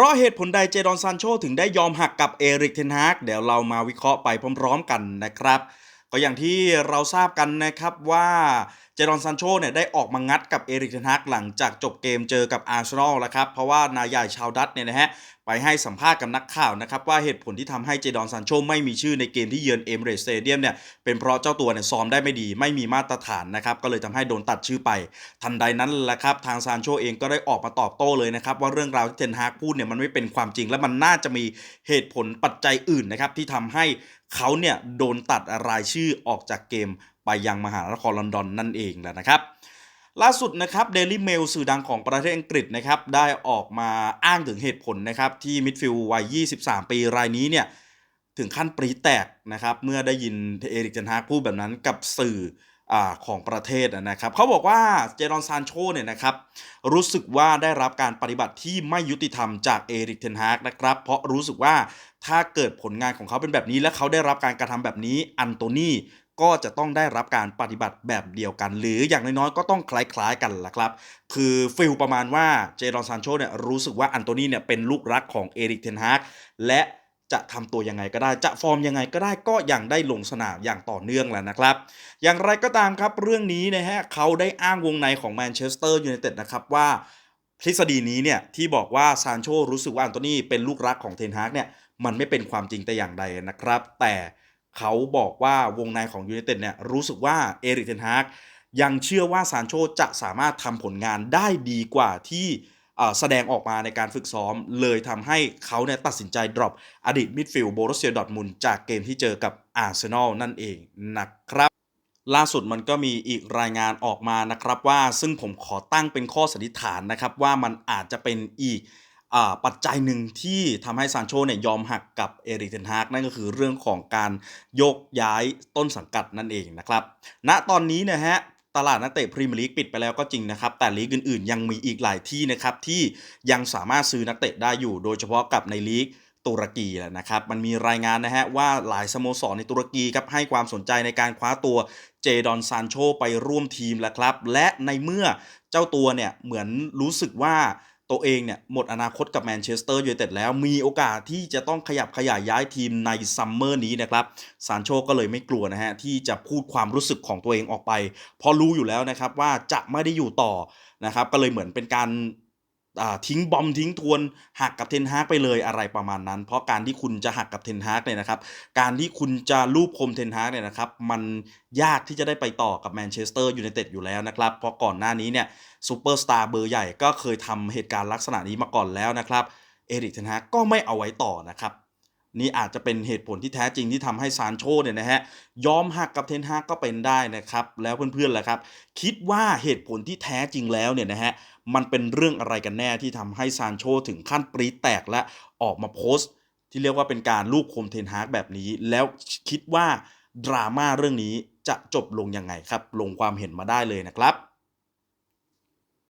ราะเหตุผลใดเจดอนซานโชถึงได้ยอมหักกับเอริกเทนฮากเดี๋ยวเรามาวิเคราะห์ไปพร้อม ๆ กันนะครับ ก็อย่างที่เราทราบกันนะครับว่า จดอนซานโชเนี่ยได้ออกมางัดกับเอริกเทนฮากหลังจากจบเกมเจอกับอาร์เซนอลแล้วครับ เพราะว่านายใหญ่ชาวดัตเนี่ยนะฮะไปให้สัมภาษณ์กับนักข่าวนะครับ ว่าเหตุผลที่ทำให้เจดอนซานโชไม่มีชื่อในเกมที่เยือนเอมเรสเตเดียมเนี่ยเป็นเพราะเจ้าตัวเนี่ยซ้อมได้ไม่ดี ไม่มีมาตรฐานนะครับ ก็เลยทำให้โดนตัดชื่อไป ทันใดนั้นแหละครับ ทางซานโชเองก็ได้ออกมาตอบโต้เลยนะครับ ว่าเรื่องราวที่เทนฮากพูดเนี่ยมันไม่เป็นความจริง และมันน่าจะมีเหตุผลปัจจัยอื่นนะครับที่ทำให้เขาเนี่ยโดนตัดรายชื่อออกจากเกม ไปยังมหานครลอนดอนนั่นเองแหละนะครับล่าสุดนะครับ Daily Mail สื่อดังของประเทศอังกฤษนะครับได้ออกมาอ้างถึงเหตุผลนะครับที่มิดฟิลด์วัย 23 ปีรายนี้เนี่ยถึงขั้นปรีแตกนะครับเมื่อได้ยินเอริกเทนฮากพูดแบบนั้นกับสื่ออของประเทศนะครับเขาบอกว่าเจรอนซานโชเนี่ยนะครับรู้สึกว่าได้รับการปฏิบัติที่ไม่ยุติธรรมจากเอริกเทนฮากนะครับเพราะรู้สึกว่าถ้าเกิดผลงานของเขาเป็นแบบนี้และเขาได้รับการกระทำแบบนี้อันโตนี ก็จะต้องได้รับการปฏิบัติแบบเดียวกัน หรืออย่างน้อยๆก็ต้องคล้ายๆกันล่ะครับ คือฟิลประมาณว่าเจดอนซานโชเนี่ยรู้สึกว่าอันโตนี่เนี่ยเป็นลูกรักของเอริกเทนฮากและจะทำตัวยังไงก็ได้ จะฟอร์มยังไงก็ได้ก็ยังได้ลงสนามอย่างต่อเนื่องแหละนะครับ อย่างไรก็ตามครับเรื่องนี้นะฮะเขาได้อ้างวงในของแมนเชสเตอร์ยูไนเต็ดนะครับว่าทฤษฎีนี้เนี่ยที่บอกว่าซานโชรู้สึกว่าอันโตนี่เป็นลูกรักของเทนฮากเนี่ยมันไม่เป็นความจริงแต่อย่างใดนะครับ แต่ เขาบอกว่าวงในของยูไนเต็ดเนี่ยรู้สึกว่าเอริกเทนฮากยังเชื่อว่าซานโชจะสามารถทำผลงานได้ดีกว่าที่แสดงออกมาในการฝึกซ้อม เลยทำให้เขาเนี่ยตัดสินใจ drop อดีตมิดฟิลด์โบร u เซียดอ t มุนจากเกมที่เจอกับอาร์เซนอลนั่นเองนะครับล่าสุดมันก็มีอีกรายงานออกมานะครับว่าซึ่งผมขอตั้งเป็นข้อสันนิษฐานนะครับว่ามันอาจจะเป็นอีก ปัจจัยหนึ่งที่ทำให้ซานโชเนี่ยยอมหักกับเอริกเทนฮากนั่นก็คือเรื่องของการโยกย้ายต้นสังกัดนั่นเองนะครับณตอนนี้นะฮะตลาดนักเตะพรีเมียร์ลีกปิดไปแล้วก็จริงนะครับ แต่ลีกอื่นๆ ยังมีอีกหลายที่นะครับที่ยังสามารถซื้อนักเตะได้อยู่ โดยเฉพาะกับในลีกตุรกีแหละนะครับ มันมีรายงานนะฮะว่าหลายสโมสรในตุรกีครับให้ความสนใจในการคว้าตัวเจดอนซานโชไปร่วมทีมแล้วครับ และในเมื่อเจ้าตัวเนี่ยเหมือนรู้สึกว่า ตัวเองเนี่ยหมดอนาคตกับแมนเชสเตอร์ยูไนเต็ดแล้วมีโอกาสที่จะต้องขยับขยายย้ายทีมในซัมเมอร์นี้นะครับซานโชก็เลยไม่กลัวนะฮะ ที่จะพูดความรู้สึกของตัวเองออกไป เพราะรู้อยู่แล้วนะครับว่าจะไม่ได้อยู่ต่อนะครับ ก็เลยเหมือนเป็นการ ทิ้งบอมทิ้งทวนหักกับเทนฮากไปเลยอะไรประมาณนั้น เพราะการที่คุณจะหักกับเทนฮากเนี่ยนะครับ การที่คุณจะลูบคมเทนฮากเนี่ยนะครับมันยากที่จะได้ไปต่อกับแมนเชสเตอร์ยูไนเต็ดอยู่แล้วนะครับ เพราะก่อนหน้านี้เนี่ยซูเปอร์สตาร์เบอร์ใหญ่ก็เคยทำเหตุการณ์ลักษณะนี้มาก่อนแล้วนะครับเอริกเทนฮากก็ไม่เอาไว้ต่อนะครับ นี่อาจจะเป็นเหตุผลที่แท้จริงที่ทำให้ซานโชเนี่ยนะฮะยอมหักกับเทนฮากก็เป็นได้นะครับ แล้วเพื่อนๆล่ะครับ คิดว่าเหตุผลที่แท้จริงแล้วเนี่ยนะฮะมันเป็นเรื่องอะไรกันแน่ที่ทำให้ซานโชถึงขั้นปรีแตกและออกมาโพสต์ ที่เรียกว่าเป็นการลูกคมเทนฮากแบบนี้ แล้วคิดว่าดราม่าเรื่องนี้จะจบลงยังไงครับ ลงความเห็นมาได้เลยนะครับ